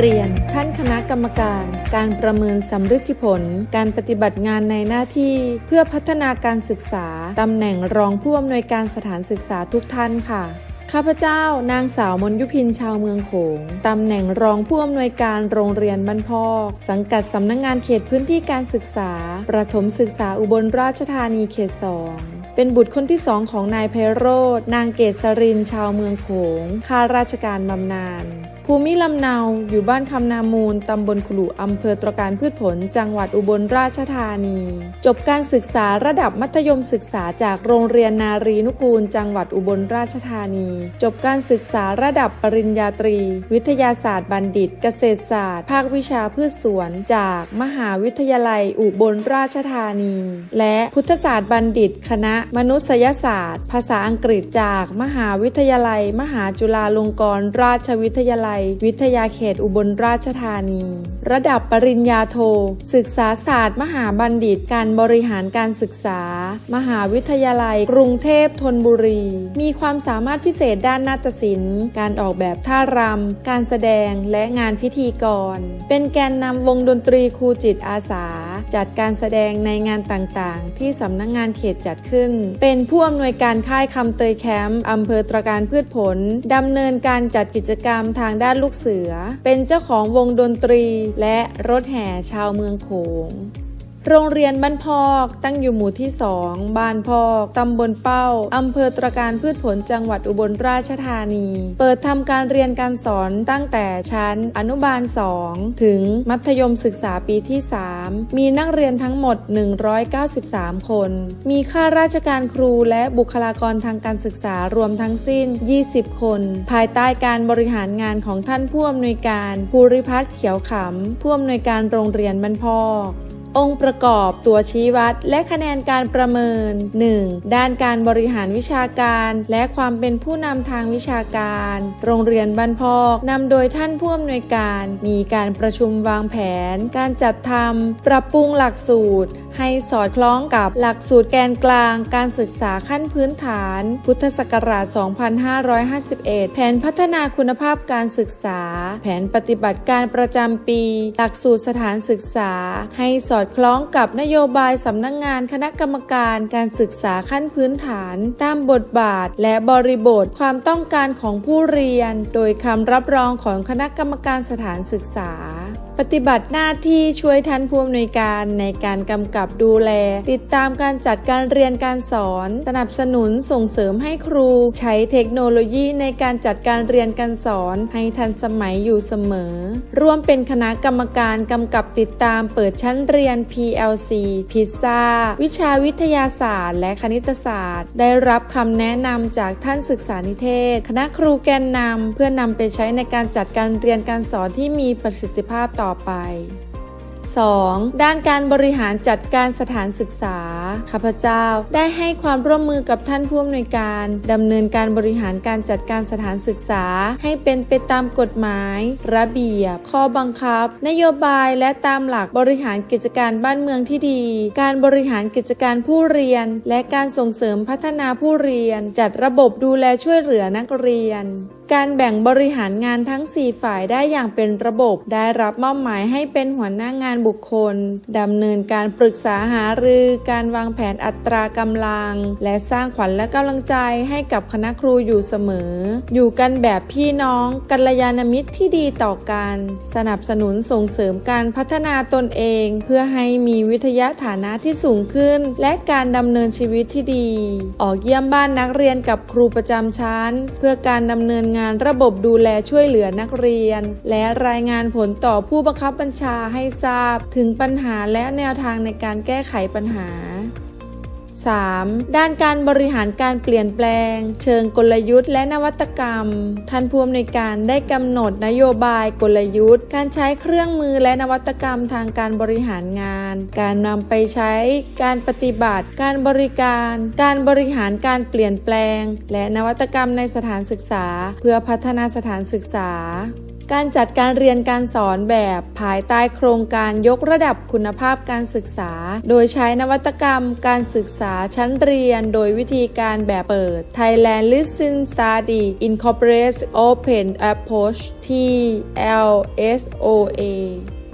เรียนท่านคณะกรรมการ การประเมินสำฤทธิผล การปฏิบัติงานในหน้าที่ เพื่อพัฒนาการศึกษาตำแหน่งรองผู้อำนวยการสถานศึกษาทุกท่านค่ะข้าพเจ้านางสาวมนยุพินชาวเมืองโขง ตำแหน่งรองผู้อำนวยการโรงเรียนบ้านพอก สังกัดสำนักงงานเขตพื้นที่การศึกษา ประถมศึกษาอุบลราชธานีเขตสองเป็นบุตรคนที่สองของนายไพโรธนางเกษรินชาวเมืองโขงข้าราชการบำนาญ ภูมิลำเนาอยู่บ้านคำนามูล ตำบลขลุอำเภอตรการพืชผล จังหวัดอุบลราชธานี จบการศึกษาระดับมัธยมศึกษาจากโรงเรียนนารีนุกูล จังหวัดอุบลราชธานี จบการศึกษาระดับปริญญาตรี วิทยาศาสตร์บัณฑิต เกษตรศาสตร์ ภาควิชาพืชสวน จากมหาวิทยาลัยอุบลราชธานี และพุทธศาสตร์บัณฑิต คณะมนุษยศาสตร์ ภาษาอังกฤษจากมหาวิทยาลัย มหาจุฬาลงกรณราชวิทยาลัยวิทยาเขตอุบลราชธานี ระดับปริญญาโท ศึกษาศาสตร์ มหาบัณฑิตการบริหารการศึกษา มหาวิทยาลัย กรุงเทพธนบุรี มีความสามารถพิเศษด้านนาฏศิลป์ การออกแบบท่ารำ การแสดงและงานพิธีกร เป็นแกนนำวงดนตรีครูจิตอาสา จัดการแสดงในงานต่างๆ ที่สำนักงงานเขตจัดขึ้น เป็นผู้อำนวยการค่ายคำเตยแคมป์อำเภอตรการพืชผลดำเนินการจัดกิจกรรมทางด้านลูกเสือ เป็นเจ้าของวงดนตรีและรถแห่ชาวเมืองโขง โรงเรียนบ้านพอกตั้งอยู่หมู่ที่ 2 บ้านพอก ตำบลเป้า อำเภอตรการพืชผลจังหวัดอุบลราชธานี เปิดทำการเรียนการสอนตั้งแต่ชั้นอนุบาล 2 ถึงมัธยมศึกษาปีที่ 3 มีนักเรียนทั้งหมด 193 คน มีข้าราชการครูและบุคลากรทางการศึกษารวมทั้งสิ้น 20 คน ภายใต้การบริหารงานของท่านผู้อำนวยการภูริพัฒน์เขียวขำผู้อำนวยการโรงเรียนบ้านพอก องค์ประกอบตัวชี้วัด และคะแนนการประเมิน 1. ด้านการบริหารวิชาการ และความเป็นผู้นำทางวิชาการ โรงเรียนบ้านพอกนำโดยท่านผู้อำนวยการ มีการประชุมวางแผน การจัดทำปรับปรุงหลักสูตร ให้สอดคล้องกับหลักสูตรแกนกลางการศึกษาขั้นพื้นฐาน พุทธศักราช 2551 แผนพัฒนาคุณภาพการศึกษา แผนปฏิบัติการประจำปี หลักสูตรสถานศึกษา ให้สอดคล้องกับนโยบายสำนักงงานคณะกรรมการการศึกษาขั้นพื้นฐาน ตามบทบาท และบริบทความต้องการของผู้เรียน โดยคำรับรองของคณะกรรมการสถานศึกษา ปฏิบัติหน้าที่ช่วยท่านผู้อำนวยการในการกำกับดูแล ติดตามการจัดการเรียนการสอน สนับสนุนส่งเสริมให้ครู ใช้เทคโนโลยีในการจัดการเรียนการสอน ให้ทันสมัยอยู่เสมอ ร่วมเป็นคณะกรรมการกำกับติดตามเปิดชั้นเรียน PLC พิซซ่าวิชาวิทยาศาสตร์ และคณิตศาสตร์ ได้รับคำแนะนำจากท่านศึกษานิเทศ คณะครูแกนนำเพื่อนำไปใช้ในการจัดการเรียนการสอนที่มีประสิทธิภาพต่อต่อไป 2. ด้านการบริหารจัดการสถานศึกษา ข้าพเจ้าได้ให้ความร่วมมือกับท่านผู้อำนวยการดำเนินการบริหารการจัดการสถานศึกษา ให้เป็นไปตามกฎหมาย ระเบียบ ข้อบังคับ นโยบายและตามหลักบริหารกิจการบ้านเมืองที่ดี การบริหารกิจการผู้เรียน และการส่งเสริมพัฒนาผู้เรียน จัดระบบดูแลช่วยเหลือนักเรียนการแบ่งบริหารงานทั้ง 4 ฝ่ายได้อย่างเป็นระบบ ได้รับมอบหมายให้เป็นหัวหน้างานบุคคลดำเนินการปรึกษาหารือ การวางแผนอัตรากำลัง และสร้างขวัญและกำลังใจให้กับคณะครูอยู่เสมอ อยู่กันแบบพี่น้องกัลยาณมิตรที่ดีต่อกัน สนับสนุนส่งเสริมการพัฒนาตนเอง เพื่อให้มีวิทยาฐานะที่สูงขึ้น และการดำเนินชีวิตที่ดี ออกเยี่ยมบ้านนักเรียนกับครูประจำชั้น เพื่อการดำเนินงานระบบดูแลช่วยเหลือนักเรียน และรายงานผลต่อผู้บังคับบัญชาให้ทราบ ถึงปัญหาและแนวทางในการแก้ไขปัญหา 3. ด้านการบริหารการเปลี่ยนแปลง เชิงกลยุทธ์และนวัตกรรม ท่านผู้อำนวยการได้กำหนดนโยบายกลยุทธ์ การใช้เครื่องมือและนวัตกรรมทางการบริหารงาน การนำไปใช้ การปฏิบัติ การบริการ การบริหารการเปลี่ยนแปลง และนวัตกรรมในสถานศึกษา เพื่อพัฒนาสถานศึกษา การจัดการเรียนการสอนแบบภายใต้โครงการยกระดับคุณภาพการศึกษา โดยใช้นวัตกรรมการศึกษาชั้นเรียน โดยวิธีการแบบเปิด Thailand Listen Study Incorporates Open Approach TLSOA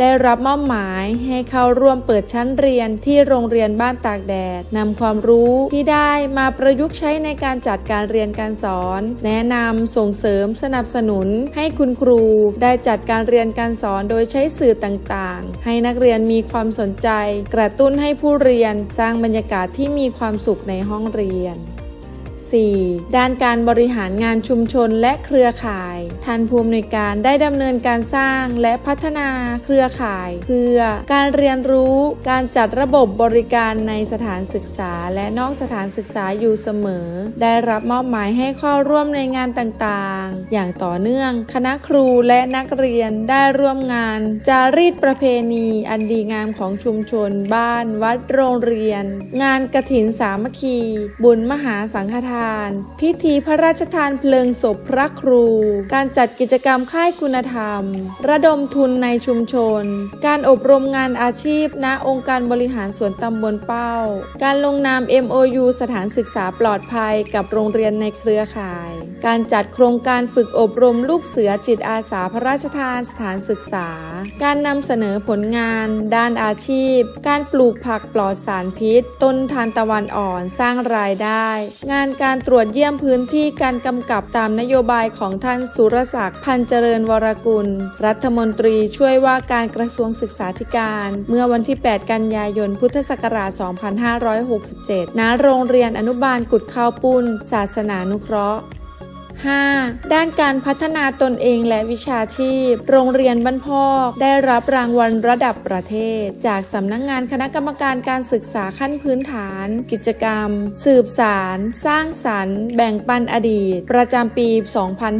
ได้รับมอบหมายให้เข้าร่วมเปิดชั้นเรียนที่โรงเรียนบ้านตากแดดนำความรู้ที่ได้มาประยุกต์ใช้ในการจัดการเรียนการสอน แนะนำส่งเสริมสนับสนุน ให้คุณครูได้จัดการเรียนการสอนโดยใช้สื่อต่างๆ ให้นักเรียนมีความสนใจ กระตุ้นให้ผู้เรียนสร้างบรรยากาศที่มีความสุขในห้องเรียน 4. ด้านการบริหารงานชุมชนและเครือข่าย ท่านผู้อำนวยการได้ดำเนินการสร้างและพัฒนาเครือข่าย เพื่อการเรียนรู้การจัดระบบบริการในสถานศึกษาและนอกสถานศึกษาอยู่เสมอ ได้รับมอบหมายให้เข้าร่วมในงานต่างๆ อย่างต่อเนื่อง คณะครูและนักเรียนได้ร่วมงาน จารีตประเพณีอันดีงามของชุมชน บ้าน วัดโรงเรียน งานกระถินสามัคคี บุญมหาสังฆทานพิธีพระราชทานเพลิงศพพระครู การจัดกิจกรรมค่ายคุณธรรม ระดมทุนในชุมชน การอบรมงานอาชีพ ณ องค์การบริหารส่วนตำบลเป้า การลงนาม MOU สถานศึกษาปลอดภัยกับโรงเรียนในเครือข่ายการจัดโครงการฝึกอบรมลูกเสือจิตอาสาพระราชทานสถานศึกษา การนำเสนอผลงาน ด้านอาชีพ การปลูกผักปลอดสารพิษ ต้นทานตะวันอ่อนสร้างรายได้ งานการตรวจเยี่ยมพื้นที่การกำกับตามนโยบายของท่านสุรศักดิ์พันเจริญวรกุล รัฐมนตรีช่วยว่าการกระทรวงศึกษาธิการ เมื่อวันที่ 8 กันยายน พุทธศักราช 2567 ณ โรงเรียนอนุบาลกุดข้าวปุ้น ศาสนานุเคราะห์ 5. ด้านการพัฒนาตนเองและวิชาชีพ โรงเรียนบ้านพอกได้รับรางวัลระดับประเทศ จากสำนักงงานคณะกรรมการการศึกษาขั้นพื้นฐาน กิจกรรม สืบสาร สร้างสรรค์ แบ่งปันอดีต ประจำปี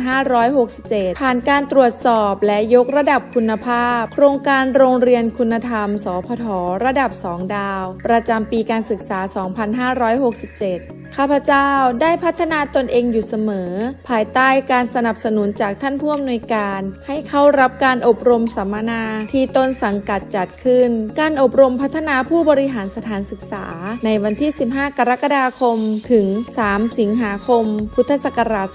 2567 ผ่านการตรวจสอบและยกระดับคุณภาพ โครงการโรงเรียนคุณธรรม สพทระดับ 2 ดาว ประจำปีการศึกษา 2567 ข้าพเจ้าได้พัฒนาตนเองอยู่เสมอ ภายใต้การสนับสนุนจากท่านผู้อำนวยการ ให้เข้ารับการอบรมสัมมนาที่ต้นสังกัดจัดขึ้น การอบรมพัฒนาผู้บริหารสถานศึกษา ในวันที่ 15 กรกฎาคม ถึง 3 สิงหาคม พุทธศักราช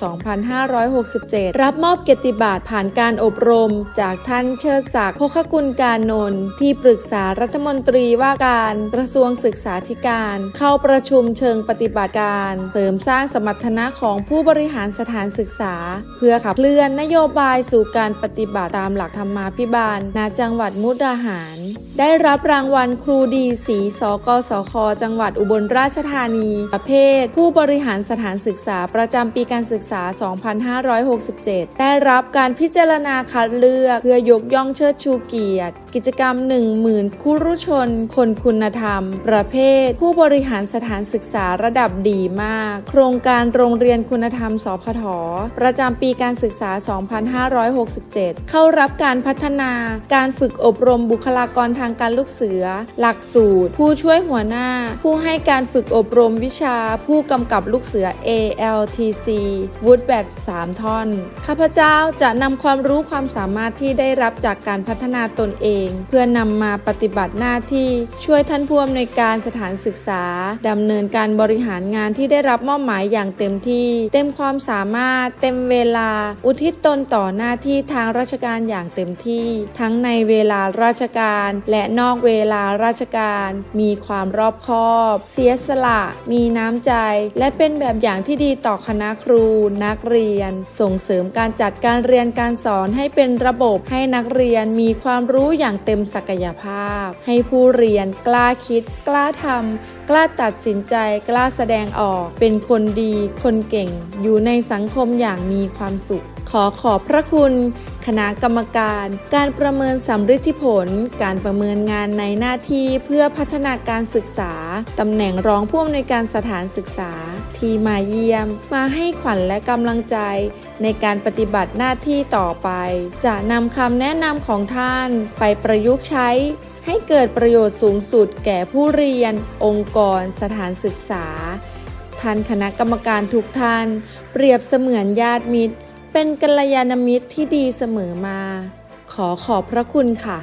2567 รับมอบเกียรติบัตรผ่านการอบรม จากท่านเชิดศักดิ์พคกุลการนนท์ที่ปรึกษารัฐมนตรีว่าการกระทรวงศึกษาธิการ เข้าประชุมเชิงปฏิบัติการเสริมสร้างสมรรถนะของผู้บริหารสถานศึกษา เพื่อขับเคลื่อนนโยบายสู่การปฏิบัติตามหลักธรรมาภิบาลณจังหวัดมุกดาหาร ได้รับรางวัลครูดีสีสกสค จังหวัดอุบลราชธานี ประเภท ผู้บริหารสถานศึกษาประจำปีการศึกษา 2567 ได้รับการพิจารณาคัดเลือกเพื่อยกย่องเชิดชูเกียรติ กิจกรรม 10,000คู่รุชน คนคุณธรรม ประเภท ผู้บริหารสถานศึกษาระดับดีมาก โครงการโรงเรียนคุณธรรม สพท ประจำปีการศึกษา 2567 เข้ารับการพัฒนาการฝึกอบรมบุคลากรทางการลูกเสือ หลักสูตร ผู้ช่วยหัวหน้า ผู้ให้การฝึกอบรมวิชา ผู้กำกับลูกเสือ ALTC วุฒิแบต3ท่อน ข้าพเจ้าจะนำความรู้ความสามารถที่ได้รับจากการพัฒนาตนเอง เพื่อนำมาปฏิบัติหน้าที่ช่วยท่านผู้อำนวยการสถานศึกษาดำเนินการบริหารงานที่ได้รับมอบหมายอย่างเต็มที่ เต็มความสามารถ เต็มเวลา อุทิศตนต่อหน้าที่ทางราชการอย่างเต็มที่ ทั้งในเวลาราชการและนอกเวลาราชการ มีความรอบคอบ เสียสละ มีน้ำใจ และเป็นแบบอย่างที่ดีต่อคณะครู นักเรียน ส่งเสริมการจัดการเรียนการสอนให้เป็นระบบให้นักเรียนมีความรู้อย่างเต็มศักยภาพ ให้ผู้เรียนกล้าคิด กล้าทำ กล้าตัดสินใจกล้าแสดงออก เป็นคนดี คนเก่ง อยู่ในสังคมอย่างมีความสุข ขอขอบพระคุณ คณะกรรมการ การประเมินสำฤทธิผล การประเมินงานในหน้าที่เพื่อพัฒนาการศึกษาตำแหน่งรองผู้อำนวยการสถานศึกษา ที่มาเยี่ยม มาให้ขวัญและกำลังใจ ในการปฏิบัติหน้าที่ต่อไป จะนำคำแนะนำของท่านไปประยุกต์ใช้ ให้เกิดประโยชน์สูงสุดแก่ผู้เรียน องค์กร สถานศึกษา ท่านคณะกรรมการทุกท่าน เปรียบเสมือนญาติมิตร เป็นกัลยาณมิตรที่ดีเสมอมา ขอขอบพระคุณค่ะ